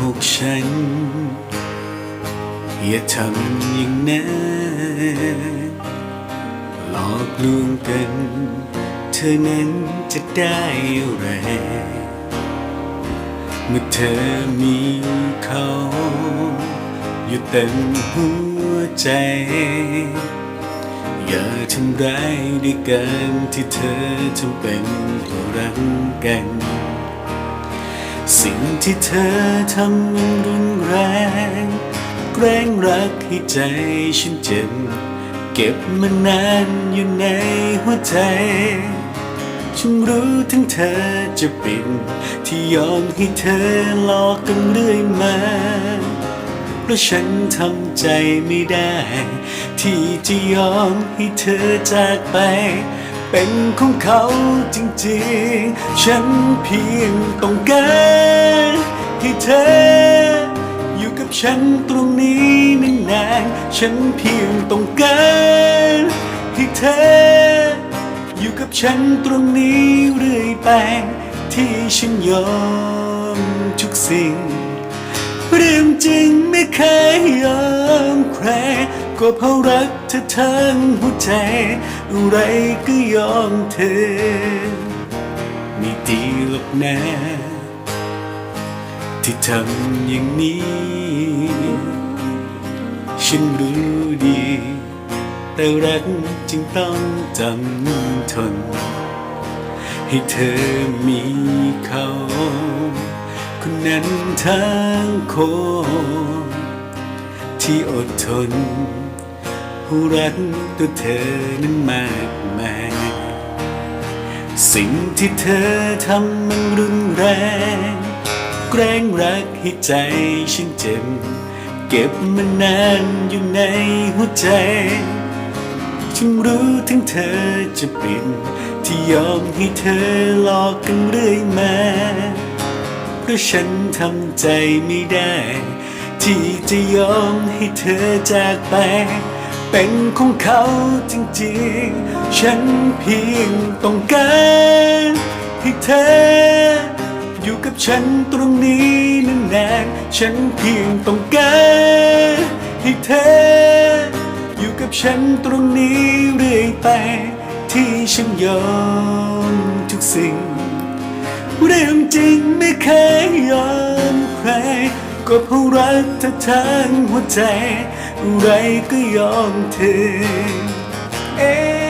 โกหกฉัน อย่าทำอย่างนั้นหลอกลวงกัน เธอนั้นจะได้อะไร เมื่อเธอมีเขาอยู่เต็มหัวใจ อย่าทำร้ายด้วยกันที่เธอทำเป็นตัวรักกัน สิ่งที่เธอทำมันรุนแรง แกล้งรักให้ใจฉันเจ็บ เก็บมานานอยู่ในหัวใจ ฉันรู้ถึงเธอจะปิดที่ยอมให้เธอหลอกกันเรื่อยมา เพราะฉันทำใจไม่ได้ ที่จะยอมให้เธอจากไป เป็นของเขาจริงๆ ฉันเพียงต้องการให้เธอ อยู่กับฉันตรงนี้นานๆฉันเพียงต้องการให้เธอ อยู่กับฉันตรงนี้เรื่อยไปที่ฉันยอมทุกสิ่ง เรื่องจริงไม่เคยยอมใคร ก็เพราะรักเธอทั้งหัวใจ อะไรก็ยอมเธอ ไม่ดีหรอกนะ ที่ทำอย่างนี้ ฉันรู้ดี แต่รักจึงต้องจำทน ให้เธอมีเขาคนนั้นทั้งคนที่อดทน ผู้รักตัวเธอนั้นมากมาย สิ่งที่เธอทำมันรุนแรง แกล้งรักให้ใจฉันเจ็บ เก็บมานานอยู่ในหัวใจ ฉันรู้ถึงเธอจะปิดที่ยอมให้เธอหลอกกันเรื่อยมา เพราะฉันทำใจไม่ได้ ที่จะยอมให้เธอจากไป เป็นของเขาจริงๆ ฉันเพียงต้องการให้เธอ อยู่กับฉันตรงนี้นานๆฉันเพียงต้องการให้เธอ อยู่กับฉันตรงนี้เรื่อยไป ที่ฉันยอมทุกสิ่ง เรื่องจริงไม่เคยยอมใคร ก็เพราะรักเธอทั้งหัวใจ อะไรก็ยอมเธอเอ๊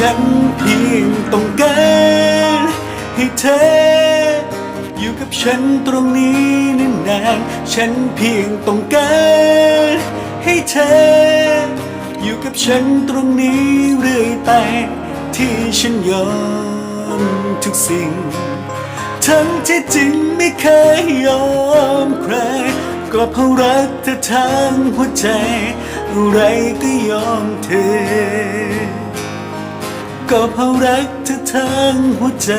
ฉันเพียงต้องการให้เธอ อยู่กับฉันตรงนี้นานๆฉันเพียงต้องการให้เธอ อยู่กับฉันตรงนี้เรื่อยไป ที่ฉันยอมทุกสิ่ง ทั้งที่จริงไม่เคยยอมใครก็เพราะรักเธอทั้งหัวใจ อะไรก็ยอมเธอ ก็เพราะรักเธอทั้งหัวใจ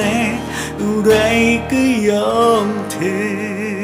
อะไรก็ยอมเธอ